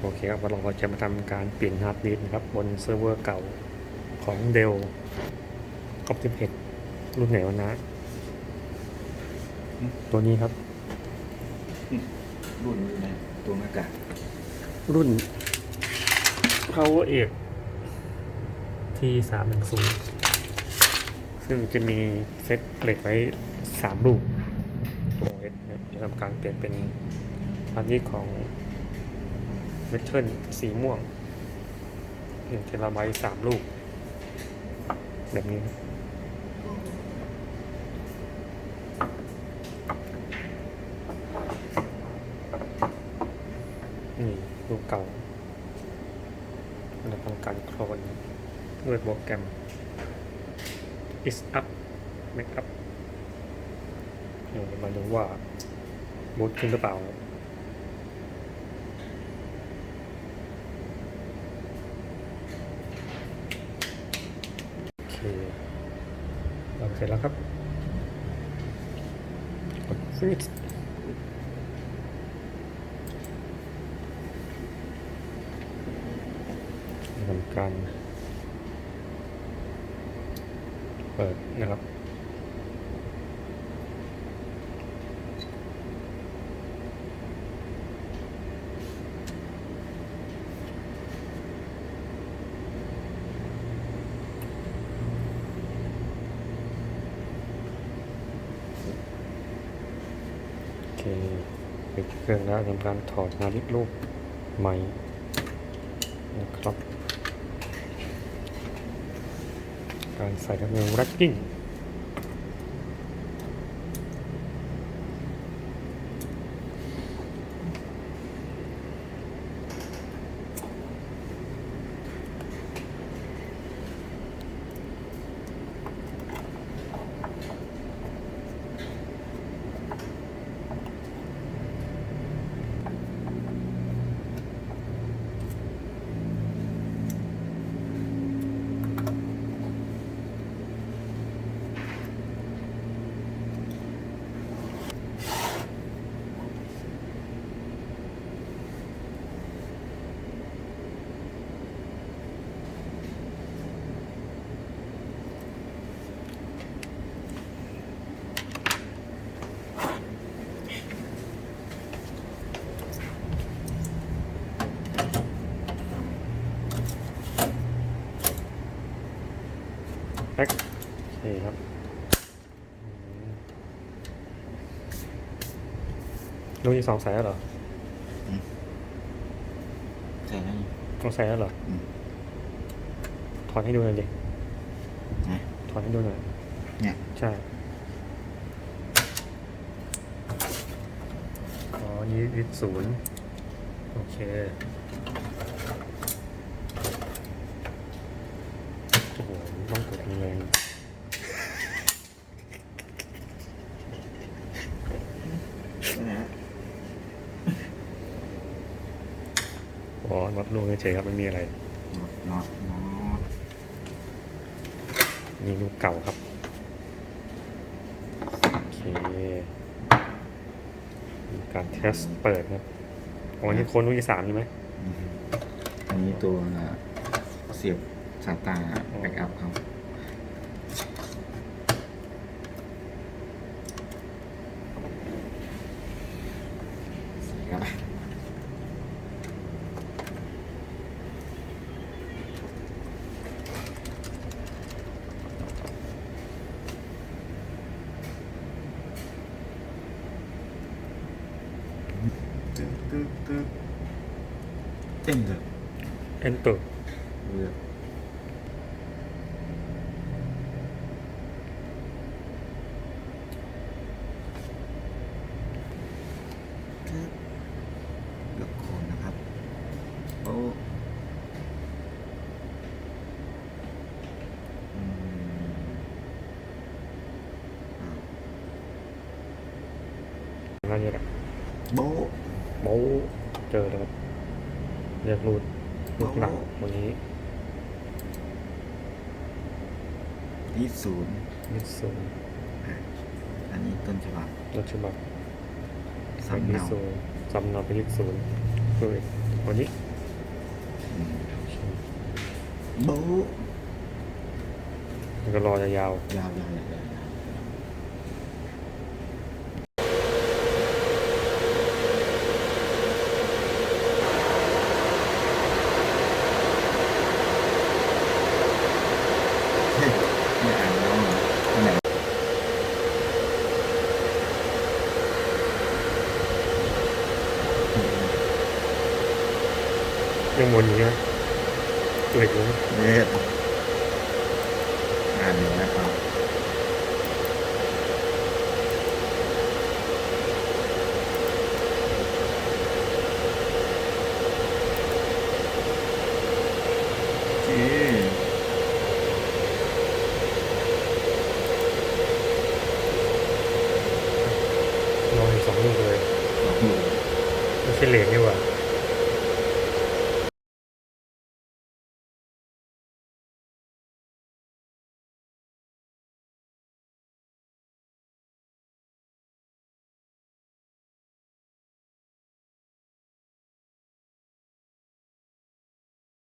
โอเคครับเราก็จะมาทำการเปลี่ยนฮาร์ดดิสก์นะครับบนเซิร์ฟเวอร์เก่าของเดล Optimus รุ่นไหนวะนะ ตัวนี้ครับ รุ่นอยู่ในตัวหน้ากากรุ่น Power 8 T 3 1 0ซึ่งจะมีเซตเหล็กไว้3ลูกตัวเอสจะทำการเปลี่ยนเป็นฮาร์ดดิสก์ของ เมทัลสีม่วงเทราไบต์3ลูก แบบนี้นี่ลูกเก่าเราทำการโคลนด้วยโปรแกรม is up make up เดี๋ยวมาดูว่าบูตขึ้นหรือเปล่า โอเค เราเสร็จแล้วครับกด finish ทำการเปิดนะครับ ปิดเครื่องแล้วทำการถอดนาฬิกาลูกใหม่นะครับ การใส่ทำงาน wrapping แพ็คโอเคครับอืมลูกที่สองใส่แล้วเหรอใช่แล้วนี่ต้องใส่แล้วเหรออืมถอดให้ดูหน่อยดินะถอดให้ดูหน่อยเนี่ยใช่อ๋อนี่ยึดศูนย์โอเค โอ้โห ต้องกดแรงนะๆอ๋อน็อตลูกเฉยๆครับไม่มีอะไรน็อตน็อตน็อตนี่ลูกเก่าครับโอเคมีการเทสเปิดครับอ๋อนี่โคนลูกที่สามใช่ไหมอืมอันนี้ตัวเสียบ SATA backup không các bạn Enter. Enter. Yeah. นั่นนี่แหละโบ๊ะโบ้เจอแล้วครับเรียกรูดรูดหลังวันนี้ยี่ศูนย์ยึดศูนย์อันนี้ต้นฉบับรถฉบับสำยึเนาดศูนย์สำเนาไปยึดศูนย์คือวันนี้โบ๊ะแล้วก็รอยาวยาวยาวย ยังวนอยู่ใช่ไหมเหล็กนะเนี่ยงานอยู่นะครับนอนอยสองลูกเลยไม่ใช่เหล็กนี่หว่า